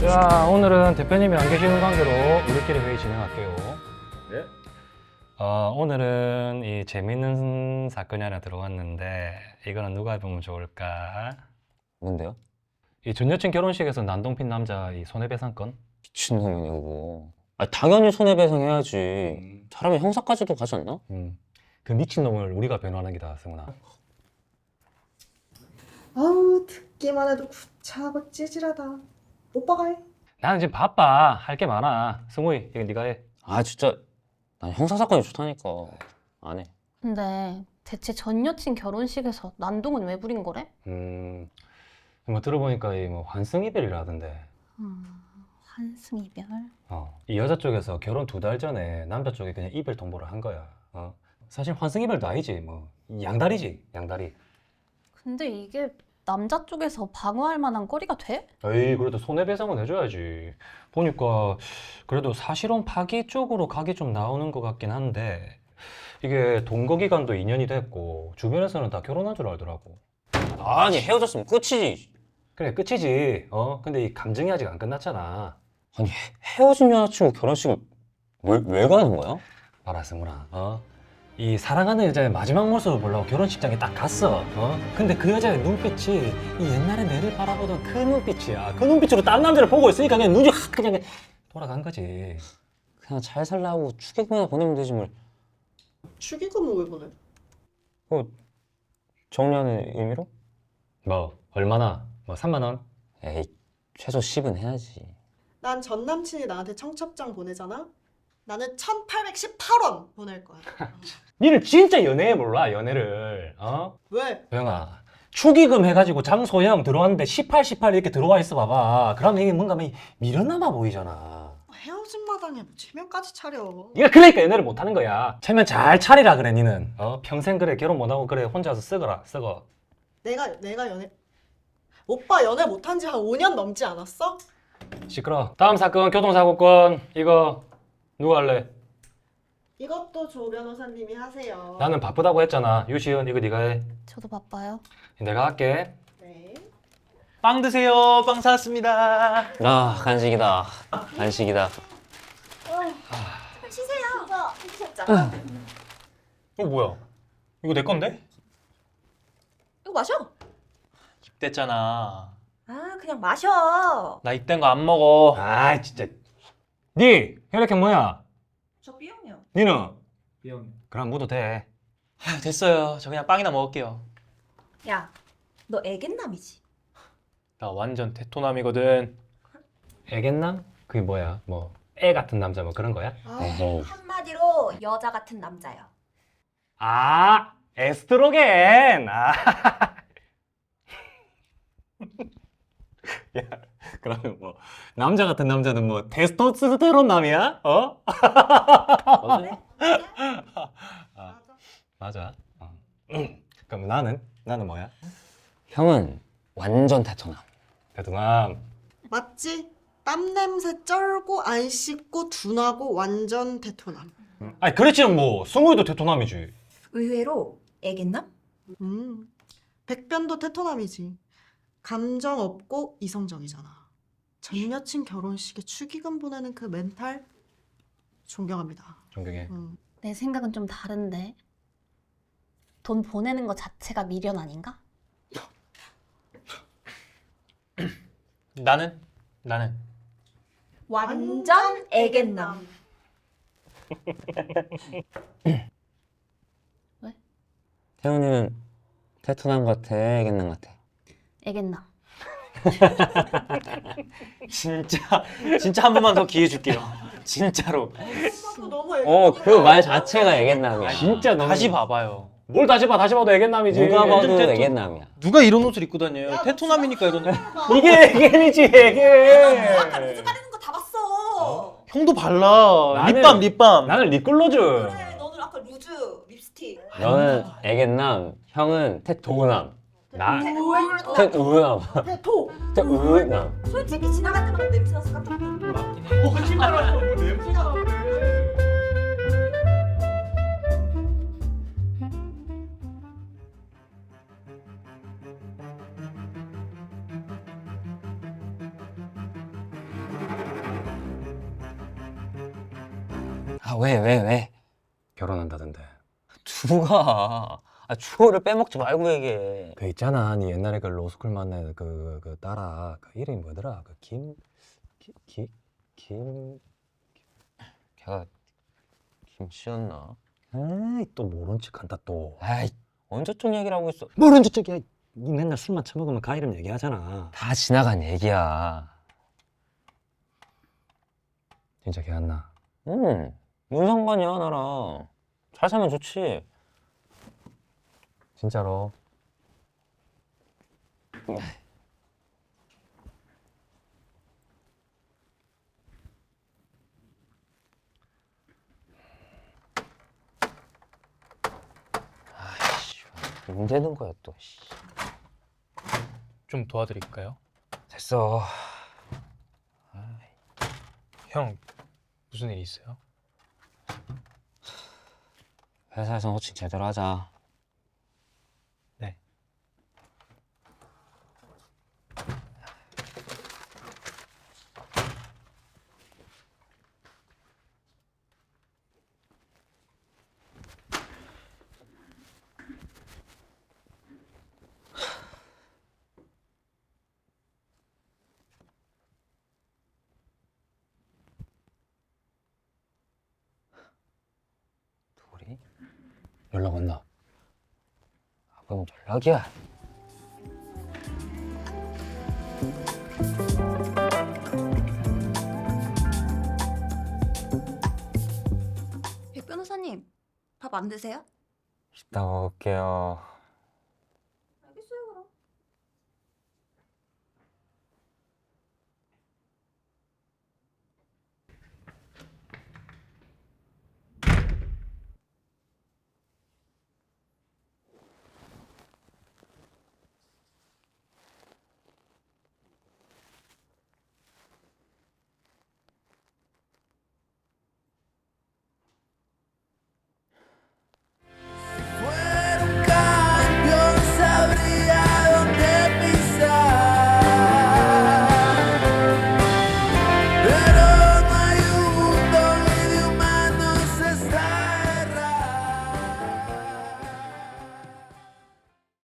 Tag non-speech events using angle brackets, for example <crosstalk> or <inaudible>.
자, 오늘은 대표님이 안 계시는 관계로 우리끼리 회의 진행할게요. 네? 어, 오늘은 이 재밌는 사건이 하나 들어왔는데 이거는 누가 보면 좋을까? 뭔데요? 이 전 여친 결혼식에서 난동핀 남자 이 손해배상 건? 미친놈이네 이거 아 당연히 손해배상 해야지 사람이 형사까지도 가지 않나? 음, 그 미친 놈을 우리가 변호하는 기다, 승훈아. 아우 듣기만 해도 구차하고 찌질하다. 오빠가 해. 나는 지금 바빠. 할 게 많아. 승우이, 이거 네가 해. 아 진짜 난 형사 사건이 좋다니까 안 해 근데 대체 전 여친 결혼식에서 난동은 왜 부린 거래? 음, 뭐 들어보니까 이뭐 환승 이별이라던데. 음, 환승 이별? 어, 이 여자 쪽에서 결혼 두 달 전에 남자 쪽에 그냥 이별 통보를 한 거야. 어. 사실 환승 이별도 아니지, 뭐 양다리지, 양다리. 근데 이게 남자 쪽에서 방어할 만한 거리가 돼? 에이, 그래도 손해배상은 해줘야지. 보니까 그래도 사실혼 파기 쪽으로 각이 좀 나오는 것 같긴 한데 이게 동거 기간도 2년이 됐고 주변에서는 다 결혼한 줄 알더라고. 아니 헤어졌으면 끝이지 그래, 끝이지. 어, 근데 이 감정이 아직 안 끝났잖아. 아니 헤- 헤어진 여자친구 결혼식을 왜, 왜 가는 거야? 봐라, 승훈아. 어? 이 사랑하는 여자의 마지막 모습을 보려고 결혼식장에 딱 갔어. 어? 근데 그 여자의 눈빛이 이 옛날에 내를 바라보던 그 눈빛이야. 그 눈빛으로 다른 남자를 보고 있으니까 그냥 눈이 확 그냥 돌아간 거지. 그냥 잘 살라고 축의금이나 보내면 되지 뭘 축의금은 왜 보내? 어, 정리하는 의미로? 뭐 얼마나? 뭐 3만 원? 에이 최소 10은 해야지 난 전 남친이 나한테 청첩장 보내잖아. 나는 1,818원 보낼 거야. <laughs> 니는 진짜 연애 몰라 연애를. 어? 왜? 영아. 축의금 해가지고 장소형 들어왔는데 18, 18 이렇게 들어와 있어 봐봐. 그러면 이게 뭔가 미- 미련남아 보이잖아. 헤어진 마당에 뭐 체면까지 차려. 네가 그러니까 연애를 못하는 거야. 체면 잘 차리라 그래 니는. 어? 평생 그래 결혼 못하고 그래 혼자서 쓰거라 쓰거. 내가 내가 연애 오빠 연애 못한 지 한 5년 넘지 않았어? 시끄러. 다음 사건 교통사고건 이거 누가 할래? 이것도 조 변호사님이 하세요. 나는 바쁘다고 했잖아. 유시은 이거 네가 해. 저도 바빠요. 내가 할게. 네. 빵 드세요. 빵 사왔습니다. 아 간식이다 간식이다 이거 뭐야? 이거 내 건데? 이거 마셔. 입댔잖아. 아, 그냥 마셔. 나 입댄 거안 먹어. 아 진짜. 네 혈액형 뭐야? 저 B형이요. 니는? 미안. 그럼 묻어도 돼. 아, 됐어요. 저 그냥 빵이나 먹을게요. 야, 너 애견남이지? 나 완전 테토남이거든. 애견남? 그게 뭐야? 뭐 애 같은 남자 뭐 그런 거야? 아, 에헤이 한마디로 여자 같은 남자요. 아 에스트로겐. 아. <laughs> 야 <laughs> 그러면 뭐 남자 같은 남자는 뭐 테스토스테론 남이야? 어? <laughs> 아, 맞아. 어. <clears throat> 그럼 나는 나는 뭐야? 형은 완전 테토남 대동함. 맞지? 땀 냄새 쩔고 안 씻고 둔하고 완전 테토남. 아니 그렇지 뭐 승우이도 테토남이지. 의외로 애견남? 음. 백변도 테토남이지. 감정 없고 이성적이잖아. 전 여친 결혼식에 축의금 보내는 그 멘탈 존경합니다. 존경해. 음. 내 생각은 좀 다른데. 돈 보내는 거 자체가 미련 아닌가? <clears throat> 나는 나는 완전 애견남. 태훈이는 테토남 같아 애견남 같아 애겠나? <laughs> 진짜 진짜 한 번만 더 기회 줄게요. 진짜로. 너무 어그 말 자체가 애견남이야 진짜 너무 다시 봐봐요. 뭘 다시 봐 다시 봐도 애견남이지. 누가 봐도 애견남이야 누가 이런 옷을 입고 다녀요? 테토남이니까 이런. <laughs> 이게 애견이지 애견. 아까 루즈 가리는 거 다 봤어. 형도 발라. 나는- 립밤 립밤. 나는 립글로즈. 그래, 너는 아까 루즈 립스틱. 너는 애견남 형은 테토남 나 태 우나 토. 태 우나 솔직히 지나갈 때마다 어, 뭐 냄새 나서 깜짝 놀랐어. 거짓말하고 뭐 냄새가 나는데. 아 왜 왜 왜? 결혼한다던데. 누가? 아, 주어를 빼먹지 말고 얘기해. 그 있잖아, 니 옛날에 그 로스쿨 만난 그, 그 딸아, 그 이름이 뭐더라? 그 김, 기, 기, 김, 걔가 김씨였나? 에이, 또 모른 척 한다 또. 아이, 언제적 얘기를 하고 있어? 모른 척이야. 니 맨날 술만 처먹으면 가 이름 얘기하잖아. 다 지나간 얘기야. 진짜 걔안 나. 응, 뭔 상관이야, 나랑. 잘 살면 좋지. 진짜로. 아이씨, 뭐 되는 거야, 또. 씨. 좀 도와드릴까요? 됐어. 형 무슨 일 있어요? 회사에서 호칭 제대로 하자. 네. 둘이? 연락 왔나? 아, 그럼 연락이야. 백 변호사님 밥 안 드세요? 이따 먹을게요.